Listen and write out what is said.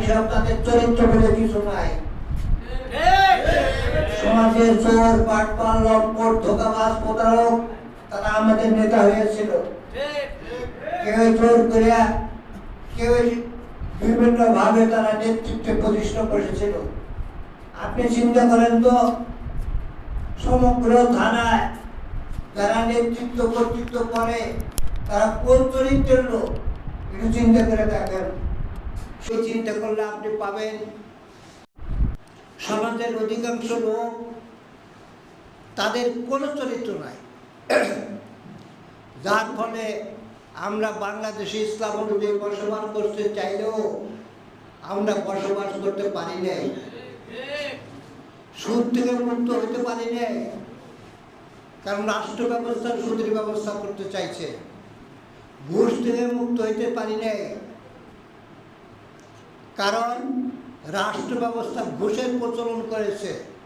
হিসাব তাদের চরিত্র বলে কিছু নাই। সমাজের চোর পাটপাল লম্পট ধোকাবাজ, প্রতারক তারা আমাদের নেতা হয়েছিল। কেউ চোর করিয়া কেউ বিভিন্ন ভাবে তারা নেতৃত্বে প্রতিষ্ঠা করেছিল। আপনি চিন্তা করেন তো, সমগ্র থানায় যারা নেতৃত্ব, কর্তৃত্ব করে, তারা কোন চরিত্রের লোক? একটু চিন্তা করে দেখেন। চিন্তা করলে আপনি পাবেন। সমাজের অধিকাংশ লোক তাদের কোনো চরিত্র নাই। যার ফলে আমরা বাংলাদেশে ইসলাম অনুযায়ী বসবাস করতে চাইলেও আমরা বসবাস করতে পারি নাই। সুদ থেকে মুক্ত হতে পারি নাই। কারণ রাষ্ট্র ব্যবস্থা, সুদের ব্যবস্থা করতে চাইছে। ঘুষ থেকে মুক্ত হইতে পারি নাই। কারণ রাষ্ট্র ব্যবস্থা ঘুষের প্রচলন করেছে।